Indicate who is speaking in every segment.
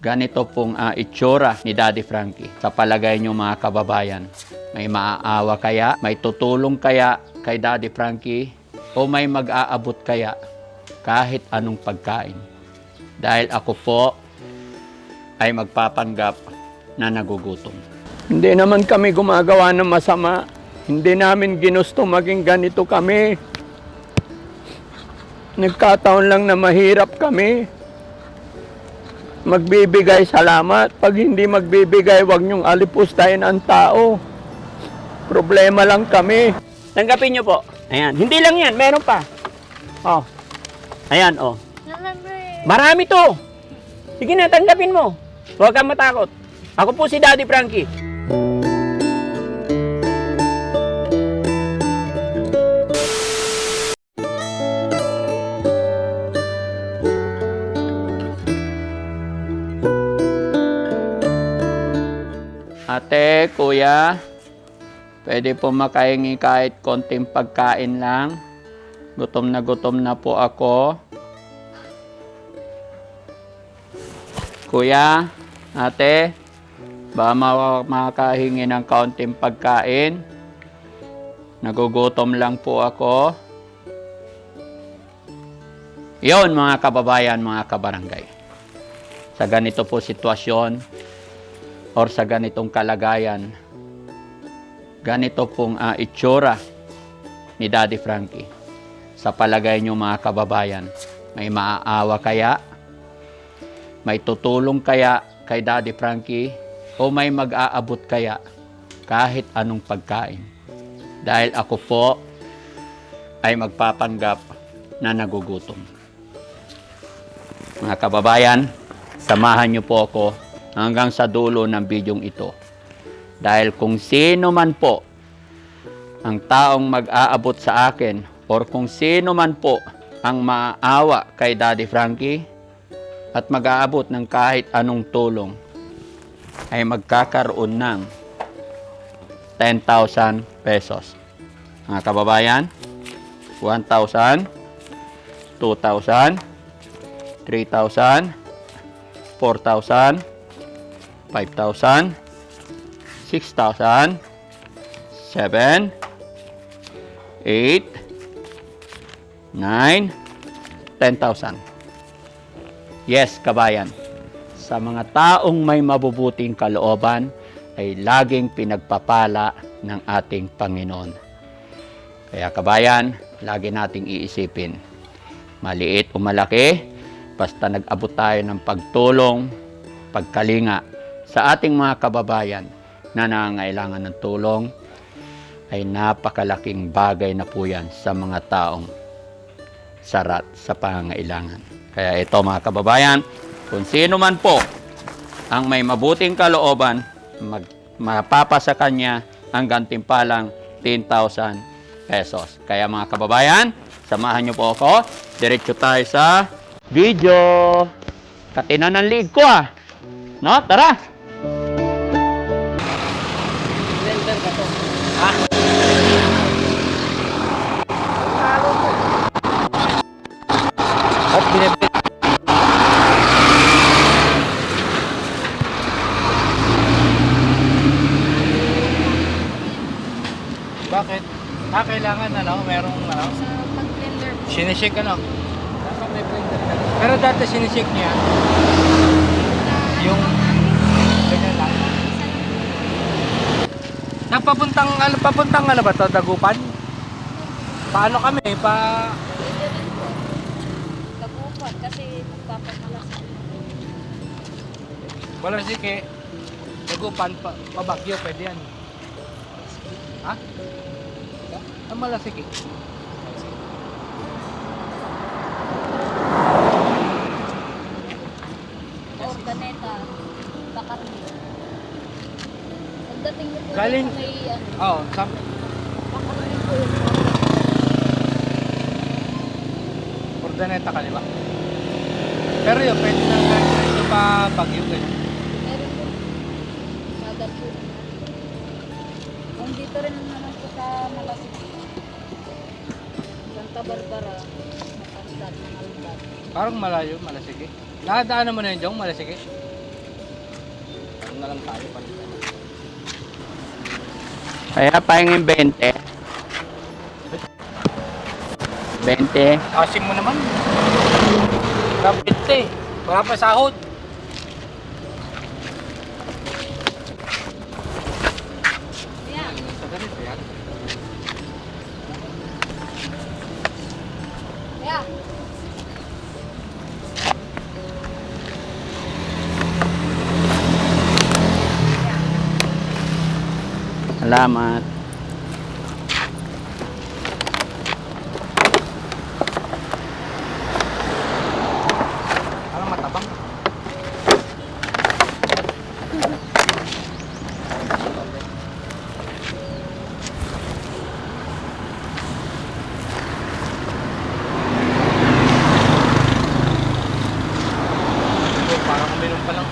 Speaker 1: Ganito pong ah, itsura ni Daddy Frankie. Sa palagay niyo mga kababayan, may maaawa kaya? May tutulong kaya kay Daddy Frankie? O may mag-aabot kaya kahit anong pagkain? Dahil ako po ay magpapanggap na nagugutom. Hindi naman kami gumagawa ng masama. Hindi namin ginusto maging ganito kami. Nagkataon lang na mahirap kami. Magbibigay salamat. Pag hindi magbibigay, wag niyong alipustahin ang tao. Problema lang kami. Tanggapin niyo po. Ayan. Hindi lang yan. Meron pa. Oh. Ayan, oh. Marami to. Sige na, tanggapin mo. Huwag kang matakot. Ako po si Daddy Frankie. Ate, kuya, pwede po makahingi kahit konting pagkain lang. Gutom na gutom na po ako. Kuya, ate, ba ma- makahingi ng kaunting pagkain? Nagugutom lang po ako. Yon mga kababayan, mga kabarangay. Sa ganito po sitwasyon or sa ganitong kalagayan, ganito pong ah, itsura ni Daddy Frankie. Sa palagay niyo mga kababayan, may maaawa kaya? May tutulong kaya kay Daddy Frankie? O may mag-aabot kaya kahit anong pagkain? Dahil ako po ay magpapanggap na nagugutom. Mga kababayan, samahan niyo po ako hanggang sa dulo ng bidyong ito. Dahil kung sino man po ang taong mag-aabot sa akin or kung sino man po ang maawa kay Daddy Frankie at mag-aabot ng kahit anong tulong ay magkakaroon ng 10,000 pesos. Mga kababayan, 1,000, 2,000, 3,000, 4,000, 5,000, 6,000, 7, 8, 9, 10,000. Yes, kabayan. Sa mga taong may mabubuting kalooban ay laging pinagpapala ng ating Panginoon. Kaya kabayan, lagi nating iisipin, maliit o malaki, basta nag-abot tayo ng pagtulong, pagkalinga sa ating mga kababayan na nangangailangan ng tulong, ay napakalaking bagay na po yan sa mga taong sarat sa pangangailangan. Kaya ito mga kababayan, kung sino man po ang may mabuting kalooban, mag, mapapasa kanya ang gantimpalang 10,000 pesos. Kaya mga kababayan, samahan niyo po ako. Diretso tayo sa video. Katinan ng league ko ah. No, tara!
Speaker 2: Sinishake ano. Pero dati sinishake niya, yung ganyan lang. Napapuntang, ano, papuntang ano ba to, Dagupan? Paano kami? Pa.
Speaker 3: Lagupan kasi magpapamalas.
Speaker 2: wala sige. Dagupan, pa, pabagyo, pwede yan. Ha? Ang.
Speaker 3: Organeta. Bakarni. Pagdating mo po
Speaker 2: Galing-
Speaker 3: dito ano,
Speaker 2: oh,
Speaker 3: yung
Speaker 2: Ordaneta ka, di ba? Pero yun, pwede na kahit ito pa bagyo ganyan.
Speaker 3: meron po. Sagad po. Kung dito rin naman po sa Malasik. Santa Barbara. Matandad, Maldat.
Speaker 2: Parang malayo, malasiki. Nakadaanan mo na yun, Jong, malasiki? na lang tayo. Palitan.
Speaker 1: Kaya pahingin 20. 20.
Speaker 2: Asim mo naman. Kapit eh. Wala pa sahod.
Speaker 1: Salamat.
Speaker 2: Parang matabang. Parang uminom pa lang.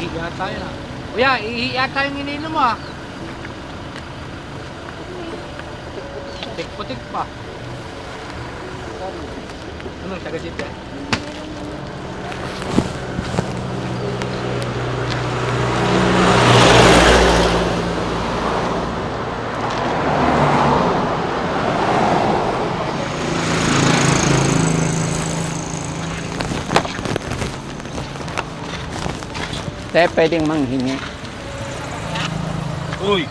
Speaker 2: Ihiya tayo na. Kuya, ihiya tayo ng ininom ah. Ano, taga dito eh.
Speaker 1: Te, pwedeng manghingi.
Speaker 2: Uy!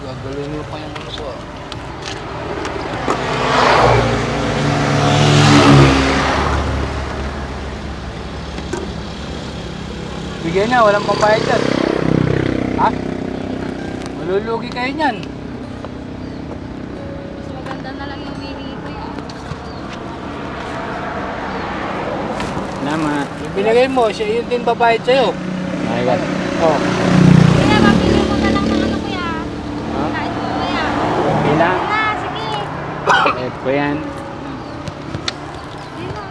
Speaker 2: Gagawin mo pa yung Bigyan na, walang pambayad dyan. Ha? Malulugi kayo niyan.
Speaker 3: Mas maganda na lang yung mini ko yan.
Speaker 1: Salamat.
Speaker 2: Yung binigay mo, siya yun din babayad sa'yo.
Speaker 1: Ayan.
Speaker 2: Oh.
Speaker 3: Kuya, mabili mo na lang ng ano kuya.
Speaker 1: Ha?
Speaker 3: Kain mo kuya. Na, sige.
Speaker 1: Eh, po yan.
Speaker 3: Di na.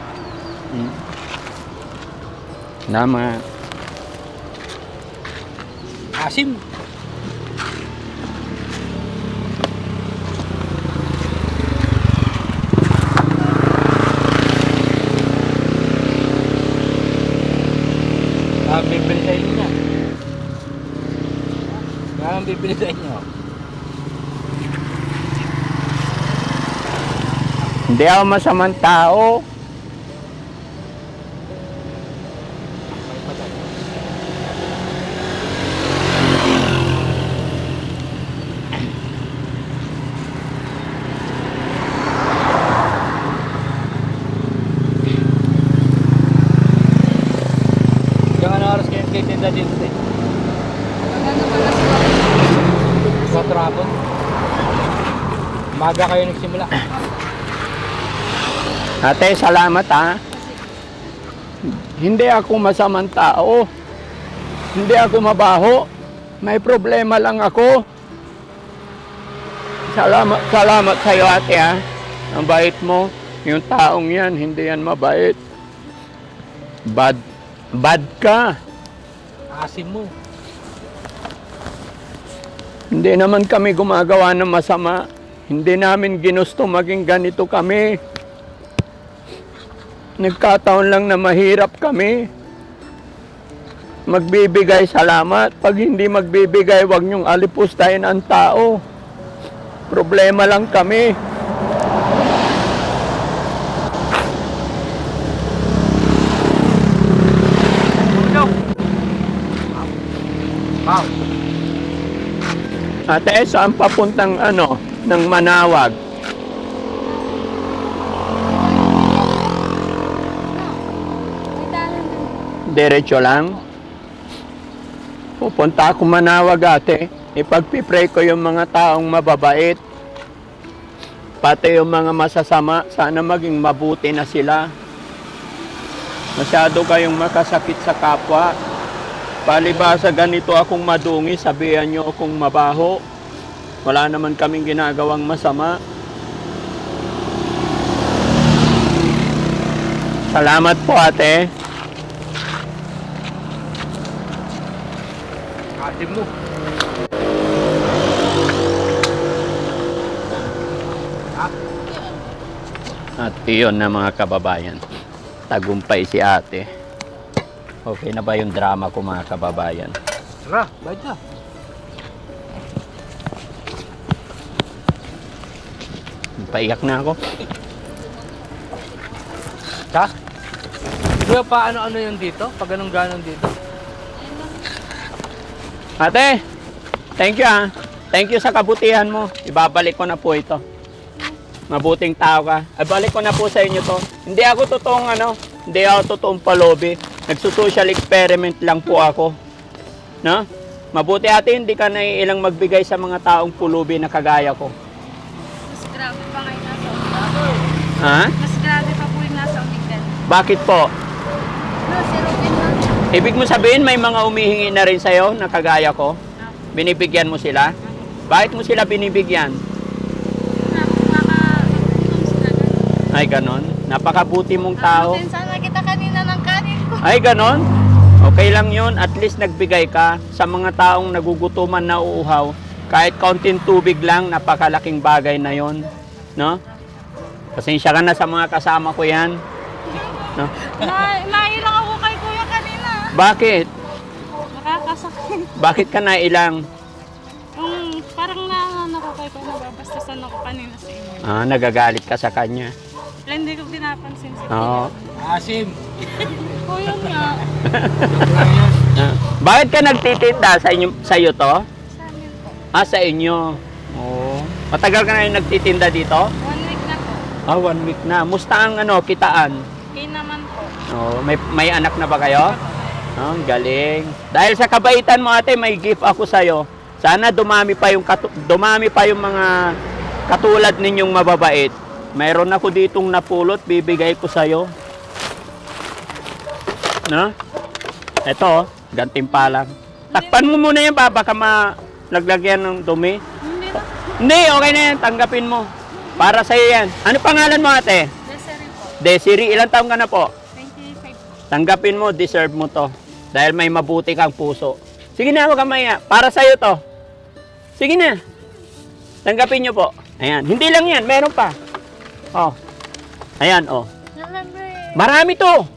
Speaker 1: Hmm. Salamat.
Speaker 2: Asim. Ah, bibili sa inyo niya. Ah, bibili sa inyo.
Speaker 1: Hindi ako masamang tao.
Speaker 2: May patay. Yung ano oras kayo kayo tinda dito eh?
Speaker 3: Maganda pala sila.
Speaker 2: Sa trapon? Maga kayo nagsimula.
Speaker 1: Ate, salamat ha. Hindi ako masamang tao. Hindi ako mabaho. May problema lang ako. Salamat, salamat sa iyo ate ha. Ang bait mo. Yung taong yan, hindi yan mabait. Bad, bad ka.
Speaker 2: Asim mo.
Speaker 1: Hindi naman kami gumagawa ng masama. Hindi namin ginusto maging ganito kami. Nagkataon lang na mahirap kami. Magbibigay salamat. Pag hindi magbibigay, wag niyong alipustahin ang tao. Problema lang kami. Ate, saan papuntang ano, ng manawag? Diretso lang? Pupunta ako manawag ate. Ipagpipray ko yung mga taong mababait. Pati yung mga masasama, sana maging mabuti na sila. Masyado kayong makasakit sa kapwa. Palibasa ganito akong madungi, sabihan nyo akong mabaho. Wala naman kaming ginagawang masama. Salamat po ate.
Speaker 2: Asim mo.
Speaker 1: At iyon na mga kababayan. Tagumpay si ate. Okay na ba yung drama ko mga kababayan?
Speaker 2: Tara, bayad na.
Speaker 1: Paiyak na ako.
Speaker 2: Ha? Kuya, pa ano-ano yun dito? Pag anong ganon dito?
Speaker 1: Ate, thank you ah. Thank you sa kabutihan mo. Ibabalik ko na po ito. Mabuting tao ka. Ay, balik ko na po sa inyo to. Hindi ako totoong ano, hindi ako totoong palobi. Nagsusocial experiment lang po ako. No? Mabuti ate, hindi ka naiilang magbigay sa mga taong pulubi na kagaya ko.
Speaker 3: Mas grabe pa ngayon nasa uligan.
Speaker 1: Ha?
Speaker 3: Mas grabe pa po yung nasa uligan.
Speaker 1: Bakit po?
Speaker 3: No, lang.
Speaker 1: Ibig mo sabihin may mga umihingi na rin sa'yo na kagaya ko? Binibigyan mo sila? Bakit mo sila binibigyan? Ay, ganon. Napakabuti mong tao.
Speaker 3: Sana kita kanina ng kanin ko.
Speaker 1: Ay, ganon. Okay lang yun. At least nagbigay ka sa mga taong nagugutuman na uuhaw. Kahit kaunting tubig lang, napakalaking bagay na yon, No? Pasensya ka na sa mga kasama ko yan. No?
Speaker 3: Na, nailang ako kay kuya kanina.
Speaker 1: Bakit?
Speaker 3: Nakakasakit.
Speaker 1: Bakit ka nailang?
Speaker 3: Yung parang naano ko kay kuya, nababastasan ako kanina sa inyo.
Speaker 1: Ah, nagagalit ka sa kanya.
Speaker 3: Wala, hindi ko pinapansin si
Speaker 1: Oo.
Speaker 2: Asim.
Speaker 3: Kuya nga.
Speaker 1: Ah, bakit ka nagtitinda sa inyo sa iyo to?
Speaker 3: Sa amin po.
Speaker 1: Ah, sa inyo. Oo. Matagal ka na yung nagtitinda dito?
Speaker 3: One.
Speaker 1: Ah, one week na. Musta ang ano, kitaan?
Speaker 3: Okay naman po.
Speaker 1: Oh, may may anak na ba kayo? Oh, ang galing. Dahil sa kabaitan mo ate, may gift ako sa iyo. Sana dumami pa yung katu- dumami pa yung mga katulad ninyong mababait. Mayroon ako ditong napulot, bibigay ko sa iyo. No? Ito, oh, gantimpalang. Takpan mo muna yan ba baka malaglagyan ng dumi.
Speaker 3: Hindi.
Speaker 1: Hindi, okay na yan, tanggapin mo. Para sa iyo yan. Ano pangalan mo ate?
Speaker 3: Desiree po.
Speaker 1: Desiree, ilang taong ka na po?
Speaker 3: 25 po.
Speaker 1: Tanggapin mo, deserve mo to. Dahil may mabuti kang puso. Sige na, huwag kang maya. Para sa'yo to. Sige na. Tanggapin nyo po. Ayan. Hindi lang yan, meron pa. Oh. Ayan, oh. Marami to.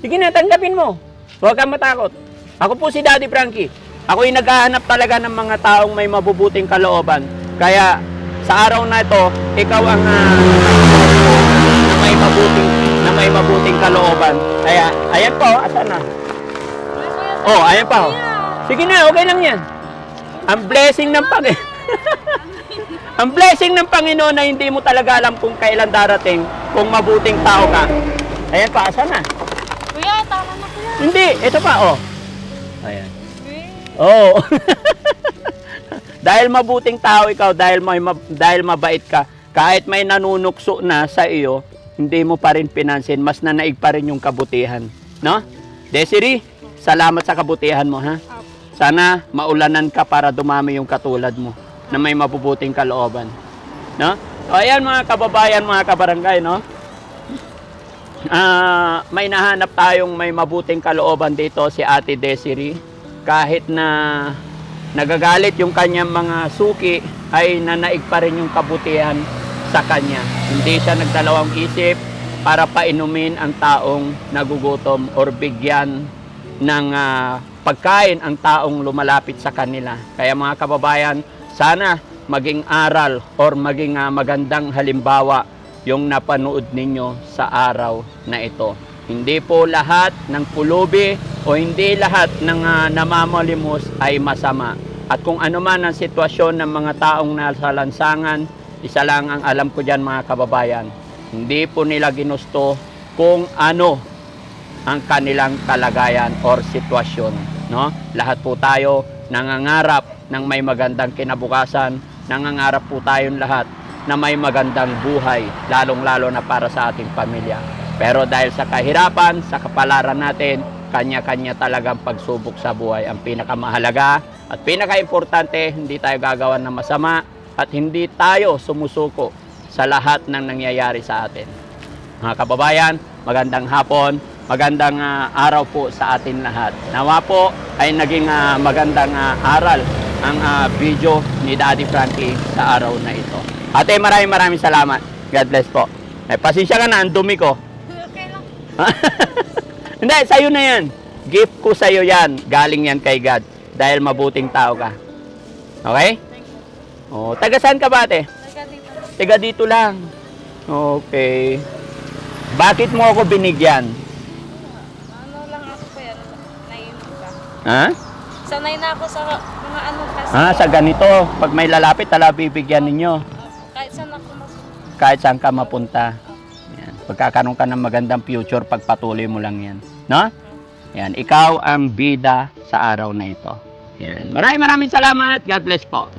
Speaker 1: Sige na, tanggapin mo. Huwag kang matakot. Ako po si Daddy Frankie. Ako yung naghahanap talaga ng mga taong may mabubuting kalooban. Kaya sa araw na ito, ikaw ang na may mabuting na may mabuting kalooban. Kaya ayan po, asan na? Oh, ayan pa. Oh. Sige na, okay lang 'yan. Ang blessing ng Panginoon. ang blessing ng Panginoon na hindi mo talaga alam kung kailan darating, kung mabuting tao ka. Ayan pa, asan na?
Speaker 3: Kuya, tama na kuya.
Speaker 1: Hindi, ito pa, oh. Ayan. Oo. dahil mabuting tao ikaw, dahil may ma- dahil mabait ka, kahit may nanunukso na sa iyo, hindi mo pa rin pinansin, mas nanaig pa rin yung kabutihan, no? Desiree, salamat sa kabutihan mo, ha? Sana maulanan ka para dumami yung katulad mo na may mabubuting kalooban. No? O ayan mga kababayan, mga kabarangay, no? Ah, may nahanap tayong may mabuting kalooban dito si Ate Desiree. Kahit na nagagalit yung kanyang mga suki, ay nanaig pa rin yung kabutihan sa kanya. Hindi siya nagdalawang isip para painumin ang taong nagugutom or bigyan ng ah, pagkain ang taong lumalapit sa kanila. Kaya mga kababayan, sana maging aral or maging ah, magandang halimbawa yung napanood ninyo sa araw na ito. Hindi po lahat ng pulubi o hindi lahat ng ah, namamalimos ay masama. At kung ano man ang sitwasyon ng mga taong nasa lansangan, isa lang ang alam ko dyan mga kababayan. Hindi po nila ginusto kung ano ang kanilang kalagayan or sitwasyon, no? Lahat po tayo nangangarap ng may magandang kinabukasan, nangangarap po tayong lahat na may magandang buhay, lalong-lalo na para sa ating pamilya. Pero dahil sa kahirapan, sa kapalaran natin, kanya-kanya talagang pagsubok sa buhay ang pinakamahalaga at pinaka-importante, hindi tayo gagawa ng masama at hindi tayo sumusuko sa lahat ng nangyayari sa atin. Mga kababayan, magandang hapon, magandang ah, araw po sa atin lahat. Nawa po ay naging ah, magandang ah, aral ang ah, video ni Daddy Frankie sa araw na ito. Ate, maraming maraming salamat. God bless po. Eh, pasensya ka na, ang dumi ko. Hindi, sa'yo na yan. Gift ko sa'yo yan. Galing yan kay God. Dahil mabuting tao ka. Okay? Oh, taga saan ka ba, ate?
Speaker 3: Taga dito.
Speaker 1: Taga dito lang. Okay. Bakit mo ako binigyan?
Speaker 3: Ano lang ako po yan. Naiinom ka.
Speaker 1: Ha?
Speaker 3: Sanay na ako sa mga ano kasi.
Speaker 1: Ah, sa ganito, pag may lalapit, tala bibigyan ninyo.
Speaker 3: Kahit saan ako mas...
Speaker 1: Kahit saan ka mapunta. Yan. Pagkakaroon ka ng magandang future, pagpatuloy mo lang yan. No? Yan. Ikaw ang bida sa araw na ito. Yan. Maraming maraming salamat. God bless po.